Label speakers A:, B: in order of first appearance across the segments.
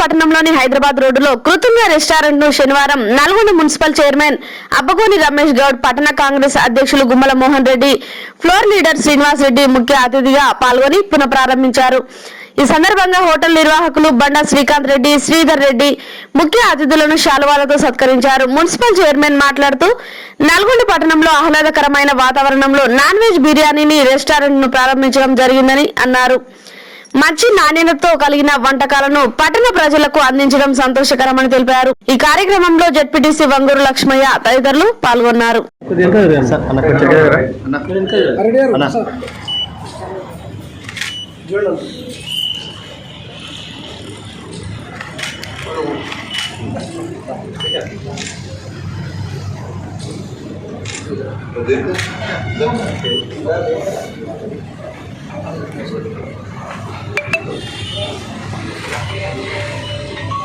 A: పట్టణంలోని హైదరాబాద్ రోడ్డులో కృతజ్ఞ రెస్టారెంట్ను శనివారం నల్గొండ మున్సిపల్ చైర్మన్ అబ్బగోని రమేష్ గౌడ్ పట్టణ కాంగ్రెస్ అధ్యక్షులు గుమ్మల మోహన్ రెడ్డి ఫ్లోర్ లీడర్ శ్రీనివాస్ రెడ్డి ముఖ్య అతిథిగా పాల్గొని పునఃప్రారంభించారు. ఈ సందర్భంగా హోటల్ నిర్వాహకులు బండా శ్రీకాంత్ రెడ్డి శ్రీధర్ రెడ్డి ముఖ్య అతిథులను శాలువాలతో సత్కరించారు. మున్సిపల్ చైర్మన్ మాట్లాడుతూ నల్గొండ పట్టణంలో ఆహ్లాదకరమైన వాతావరణంలో నాన్ వెజ్ బిర్యానీని రెస్టారెంట్ను ప్రారంభించడం జరిగిందని అన్నారు. మంచి నాణ్యతతో కలిగిన వంటకాలను పట్టణ ప్రజలకు అందించడం సంతోషకరమని తెలిపారు. ఈ కార్యక్రమంలో జెడ్పీటీసీ వంగూరు లక్ష్మయ్య తదితరులు పాల్గొన్నారు.
B: సార్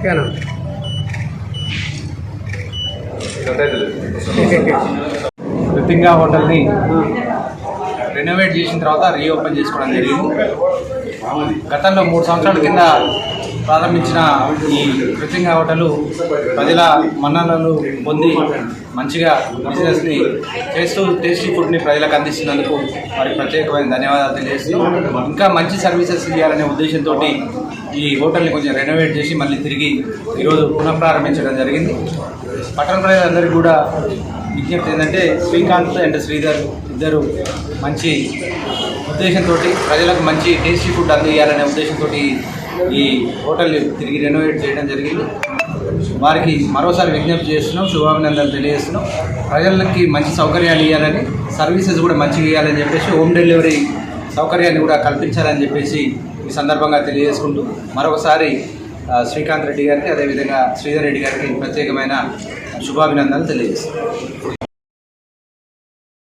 C: ఓకేనా
D: కృతింగా హోటల్ని రెనోవేట్ చేసిన తర్వాత రీఓపెన్ చేసుకోవడం జరిగింది. గతంలో మూడు సంవత్సరాల కింద ప్రారంభించిన ఈ కృతింగ హోటలు ప్రజల మన్ననలు పొంది మంచిగా బిజినెస్ని చేస్తూ టేస్టీ ఫుడ్ని ప్రజలకు అందిస్తున్నందుకు వారికి ప్రత్యేకమైన ధన్యవాదాలు తెలియజేస్తూ ఇంకా మంచి సర్వీసెస్ ఇవ్వాలనే ఉద్దేశంతో ఈ హోటల్ని కొంచెం రెనోవేట్ చేసి మళ్ళీ తిరిగి ఈరోజు పునఃప్రారంభించడం జరిగింది. పట్టణ ప్రజలందరికీ కూడా విజ్ఞప్తి ఏంటంటే శ్రీకాంత్ అండ్ శ్రీధర్ ఇద్దరు మంచి ఉద్దేశంతో ప్రజలకు మంచి టేస్టీ ఫుడ్ అందియాలనే ఉద్దేశంతో ఈ హోటల్ తిరిగి రెనోవేట్ చేయడం జరిగింది. వారికి మరోసారి విజ్ఞప్తి చేస్తున్నాం శుభాభినందనలు తెలియజేస్తున్నాం. ప్రజలకి మంచి సౌకర్యాలు ఇవ్వాలని సర్వీసెస్ కూడా మంచిగా ఇవ్వాలని చెప్పేసి హోమ్ డెలివరీ సౌకర్యాన్ని కూడా కల్పించాలని చెప్పేసి ఈ సందర్భంగా తెలియజేసుకుంటూ మరొకసారి శ్రీకాంత్ రెడ్డి గారికి అదేవిధంగా శ్రీధర్ రెడ్డి గారికి ప్రత్యేకమైన శుభాభినందనలు తెలియజేస్తాను